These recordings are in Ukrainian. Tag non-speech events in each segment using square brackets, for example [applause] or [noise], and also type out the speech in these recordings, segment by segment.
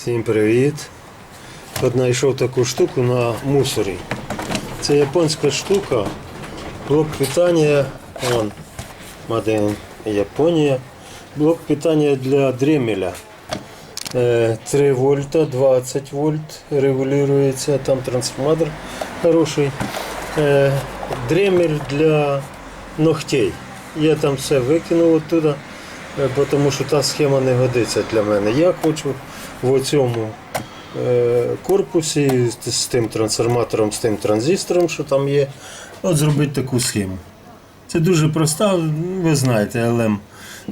Всім привіт! От знайшов таку штуку на мусорі. Це японська штука. Блок питання. Вон, Маден Японія. Блок питання для дремеля. Е, 3 вольта, 20 вольт регулюється, там трансформатор хороший. Е, Дремель для ногтей. Я там все викинув оттуда, е, тому що та схема не годиться для мене. Я хочу в цьому корпусі з, тим трансформатором, з тим транзистором, що там є, от зробити таку схему. Це дуже проста, ви знаєте, LM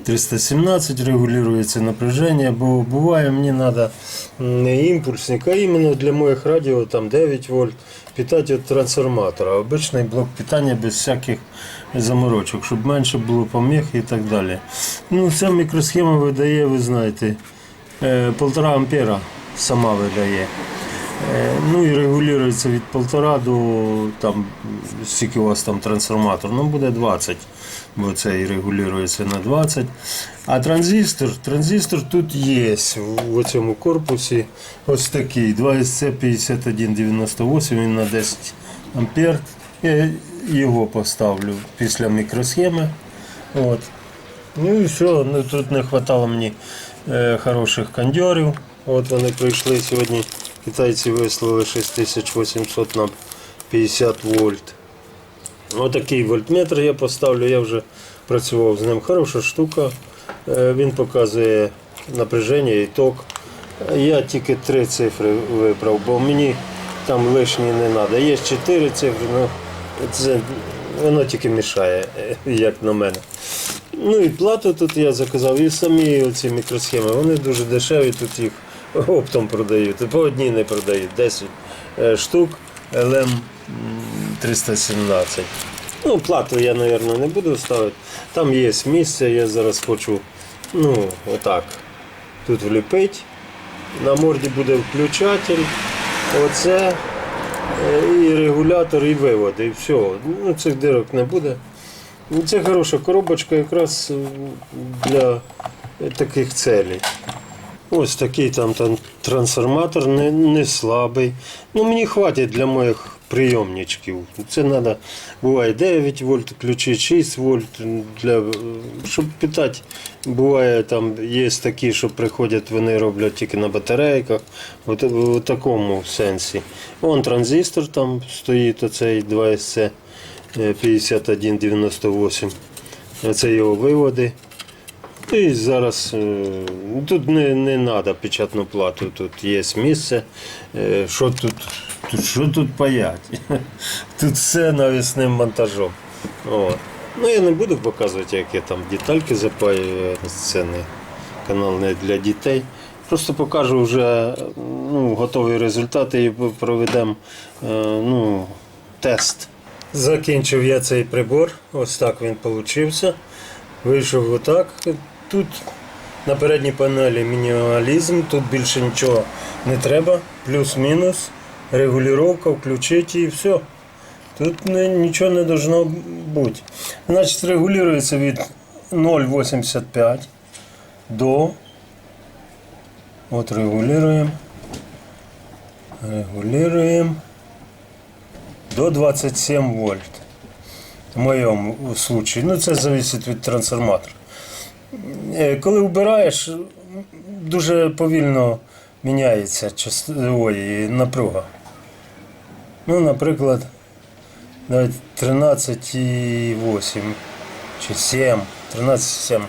317 регулюється напряження, бо буває мені треба не імпульсник, а іменно для моїх радіо там 9 вольт питати від трансформатора. Обичний блок питання без всяких заморочок, щоб менше було поміг і так далі. Ну, Ця мікросхема видає, ви знаєте, е, 1,5 ампера сама видає. Е, Ну і регулюється від 1,5 до там, скільки у вас там трансформатор, ну буде 20, бо це і регулюється на 20. А транзистор, транзистор тут є в цьому корпусі. Ось такий 2SC5198, він на 10 ампер. Я його поставлю після мікросхеми. От. Ну і все, ну, тут не вистачало мені е, хороших кондьорів. От вони прийшли сьогодні. Китайці вислали 6800 на 50 вольт. Отакий вольтметр я поставлю, я вже працював з ним. Хороша штука. Е, Він показує напряження і ток. Я тільки три цифри вибрав, бо мені там лишні не треба. Є чотири цифри, але це, воно тільки мішає, е, як на мене. Ну і плату тут я заказав, і самі оці мікросхеми, вони дуже дешеві, тут їх оптом продають. По одній не продають, 10 е, штук LM 317. Ну, плату я, мабуть, не буду ставити. Там є місце, я зараз хочу ну, отак. Тут вліпити. На морді буде включатель. Оце е, і регулятор, і виводи. І все. Ну, цих дирок не буде. Ну, Це хороша коробочка якраз е, для таких целей. Ось такий там, там трансформатор, не, не слабий. Ну, мені хватить для моїх прийомничків. Це треба, буває 9 вольт, включити 6 вольт, для, е, щоб питати. Буває там є такі, що приходять, вони роблять тільки на батарейках. В такому сенсі. Вон транзистор там стоїть, оцей 2SC 5198. Це його виводи. І зараз е, тут не, не треба печатну плату, тут є місце. Е, Що тут, тут, що тут паять? [laughs] Тут все навісним монтажом. От. Ну я не буду показувати, як я там детальки запаюю. Це не канал не для дітей. Просто покажу вже ну, готові результати і проведемо е, ну, тест. Закінчив я цей прибор. Ось так він вийшов. Вийшов отак. Тут на передній панелі мінімалізм, тут більше нічого не треба. Плюс-мінус, регулювання, включити і все. Тут нічого не должно бути. Значить, регулюється від 0,85 до. От регулюємо. Регулюємо до 27 вольт. В моєму случаї. Ну, це залежить від трансформатора. Е, Коли вбираєш, дуже повільно міняється ой, напруга. Ну, наприклад, навіть 13,8 чи 7, 13,7.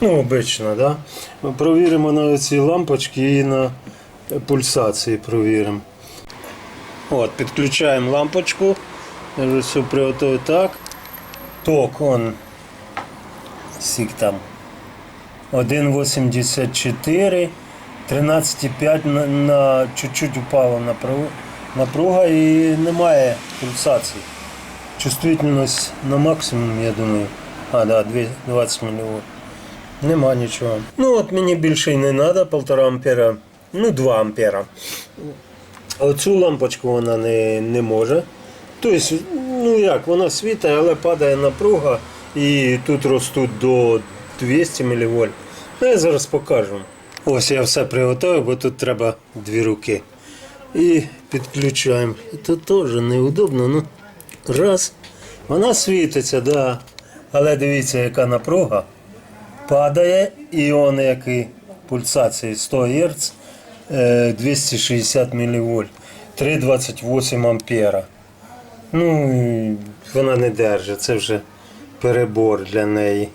Ну, обично, да? Провіримо на ці лампочки і на пульсації провіримо. От, підключаємо лампочку. Я вже все приготую так. Ток он. Скільки там? 1,84. 13,5 на, чуть-чуть упала напруга, напруга і немає пульсації. Чувствительність на максимум, я думаю. А, да, 20 мВ. Нема нічого. Ну от мені більше й не треба, 1,5 ампера, ну 2 ампера. Оцю лампочку вона не, не може. Тобто, ну як, вона світає, але падає напруга і тут ростуть до 200 мВ. Ну, я зараз покажу. Ось я все приготував, бо тут треба дві руки. І підключаємо. Тут теж неудобно. Ну, раз. Вона світиться, да. Але дивіться, яка напруга. Падає і он який пульсації 100 Гц, 260 мВ, 3,28 ампера. Ну, вона не держить, це вже перебор для неї.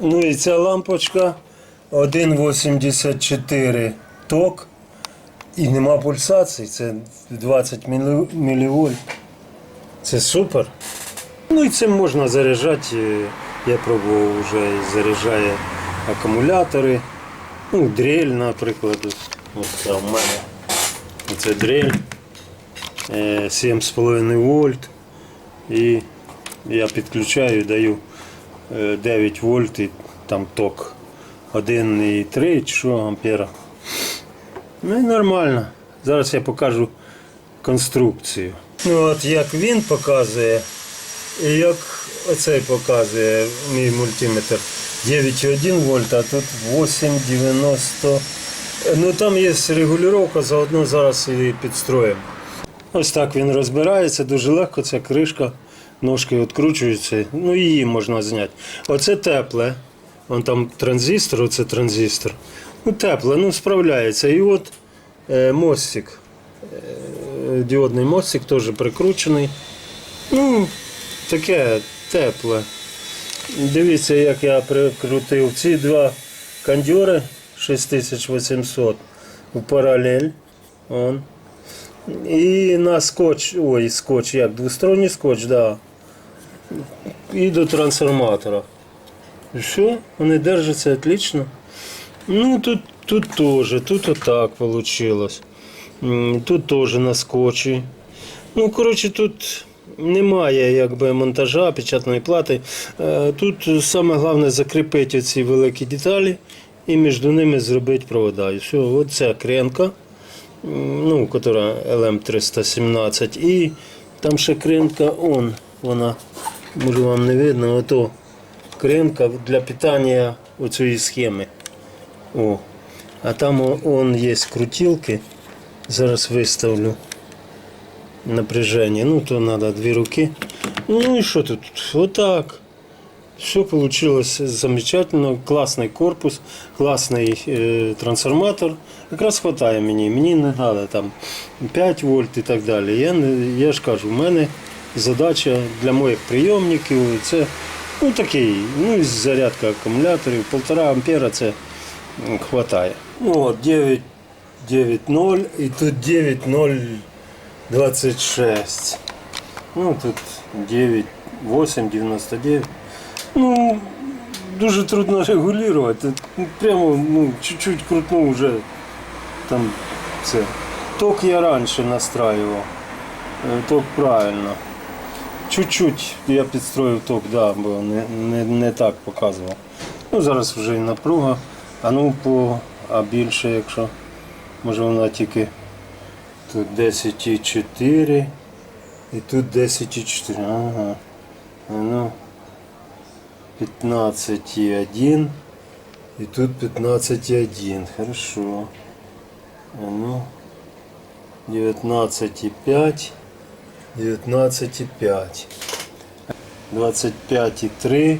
Ну і ця лампочка 1,84 ток. І нема пульсацій, це 20 мВ. Це супер. Ну і цим можна заряджати. е, Я пробував вже заряджає акумулятори. Ну, дрель, наприклад. Це в мене. Це дрель. е, 7,5 вольт. І я підключаю, даю е, 9 вольт і там ток 1,3 чи що ампера. Ну і нормально. Зараз я покажу конструкцію. Ну от як він показує, і як оцей показує мій мультиметр. 9,1 вольт, а тут 8,90. Ну там є регулювання, заодно зараз і підстроїмо. Ось так він розбирається, дуже легко, ця кришка, ножки відкручуються, ну її можна зняти. Оце тепле. Вон там транзистор, оце транзистор. Ну, тепле, ну справляється. І от е, мостик. Е, діодний мостик теж прикручений. Ну, таке тепле. Дивіться, як я прикрутив ці два кондьори 6800 у паралель. Он. І на скотч, ой, скотч, як двосторонній скотч, да. І до трансформатора. І все, вони держаться отлично. Ну, тут, тут теж, тут отак вийшло. Тут теж на скотчі. Ну, коротше, тут немає якби, монтажа, печатної плати. Е, Тут саме головне закріпити ці великі деталі і між ними зробити провода. І все, оця кренка, ну, яка LM317. І там ще кренка, он, вона, може вам не видно, ото кренка для питання оцієї схеми. О. А там он є крутілки. Зараз виставлю напряжение. Ну, то надо дві руки. Ну і що тут? Отак. Все получилось замечательно. Класний корпус, класний е, трансформатор. Якраз вистачає мені. Мені не треба там 5 вольт і так далі. Я, я ж кажу, в мене задача для моїх прийомників це ну, такий, ну, зарядка акумуляторів, 1,5 ампера це хватає. Ну, от 9, 9.0 і тут 9.026. Ну тут 9, 8, 99. Ну, дуже трудно регулювати. Прямо ну, чуть-чуть крутнув вже там це. Ток я раніше настраював. Е, Ток правильно. Чуть-чуть я підстроїв ток, да, бо не, не, не так показував. Ну, зараз вже і напруга. А ну по, а більше, якщо може вона тільки тут 10,4 і тут 10,4. Ага. А ну 15,1 і тут 15,1. Хорошо. А ну 19,5. 19,5. 25,3.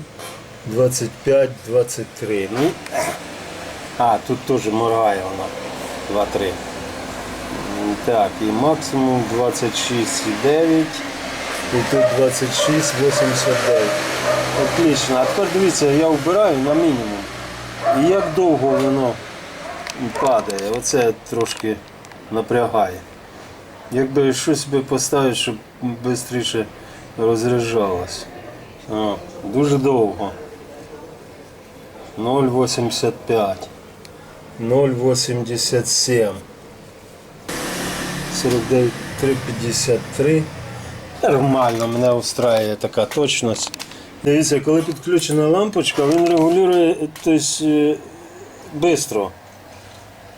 25, 23. Ну, а, тут теж моргає вона. 2-3. М, Так, і максимум 26,9. І тут 26,89. Отлично. А тепер дивіться, я вбираю на мінімум. І як довго воно падає. Оце трошки напрягає. Якби щось би поставити, щоб швидше розряджалось. Дуже довго. 0,85. 0,87. 49, 3,53. Нормально, мене устраює така точність. Дивіться, коли підключена лампочка, він регулює швидко.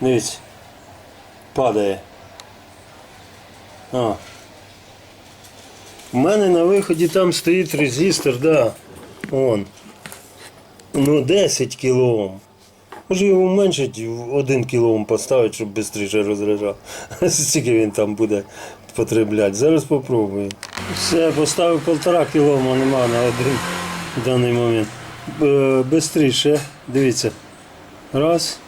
Дивіться. Падає. А. У мене на виході там стоїть резистор, да. Он. Ну, 10 кОм. Може його уменшить, в один кілоом поставити, щоб швидше розряджав. [laughs] Скільки він там буде потребляти. Зараз попробую. Все, поставив полтора кілома, нема на один в даний момент. Е, Бистріше, дивіться. Раз.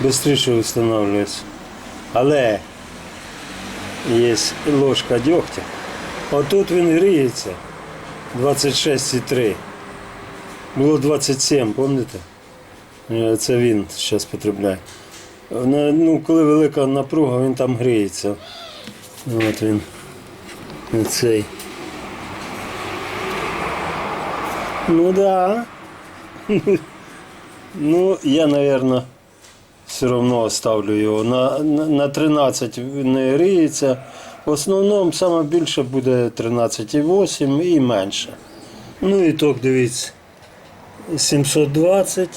Бистріше встановлюється. Але є ложка дьогтя. Отут він гріється. 26,3. Було 27, пам'ятаєте? Е, Це він зараз потребляє. Ну, коли велика напруга, він там гріється. От він. Цей. Ну да. [laughs] Ну, я, наверное, все одно оставлю його. На, на, на 13 не гріється. В основному саме більше буде 13,8 і менше. Ну і ток, дивіться. 720.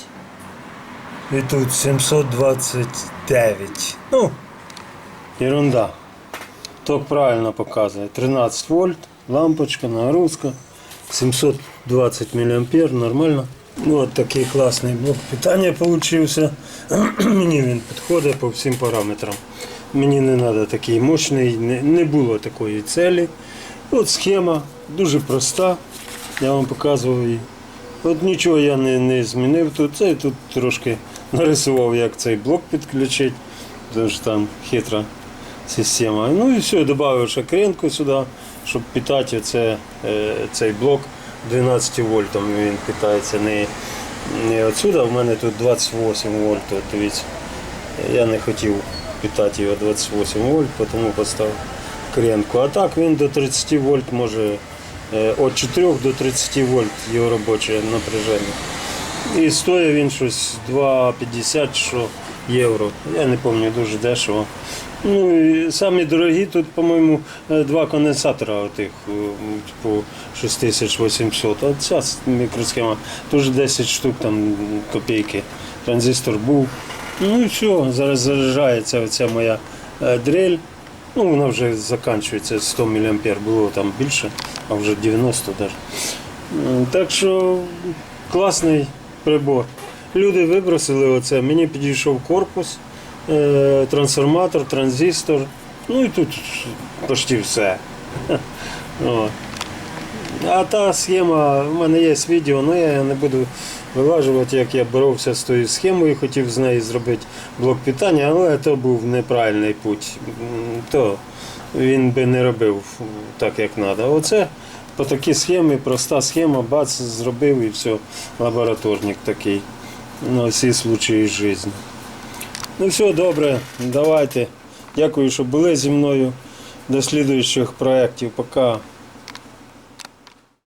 І тут 729. Ну, ерунда. Ток правильно показує. 13 вольт, лампочка, нагрузка. 720 мА, нормально. Ну, от такий класний блок питання получився. [clears throat] Мені він підходить по всім параметрам. Мені не треба такий мощний, не, було такої цілі. От схема дуже проста. Я вам показував її. От нічого я не, не змінив тут. Це тут трошки нарисував, як цей блок підключити, що там хитра система. Ну і все, додав шакренку сюди, щоб питати оце, е, цей блок 12 вольтом. Він питається не, не отсюди, в мене тут 28 вольт. Дивіться. Я не хотів питати його 28 вольт, тому поставив кренку. А так він до 30 вольт може е, від 4 до 30 вольт його робоче напряження. І стоїть він щось 2,50 що євро. Я не пам'ятаю дуже дешево. Ну і самі дорогі тут, по-моєму, е, два конденсатора отих, е, по 6800. А ця мікросхема теж 10 штук там копійки. Транзистор був. Ну і все, зараз заряджається оця моя е, дрель. Ну, вона вже закінчується 100 мА, було там більше, а вже 90 навіть. Так що класний прибор. Люди вибросили оце, мені підійшов корпус, трансформатор, транзистор. Ну і тут почти все. [laughs] А та схема, в мене є відео, але я не буду вилажувати, як я боровся з тою схемою, хотів з неї зробити блок питання, але то був неправильний путь. То він би не робив так, як треба. Оце по такій схемі, проста схема, бац, зробив і все, лабораторник такий. На всі случаї життя. Ну все, добре, давайте. Дякую, що були зі мною. До слідуючих проєктів. Пока.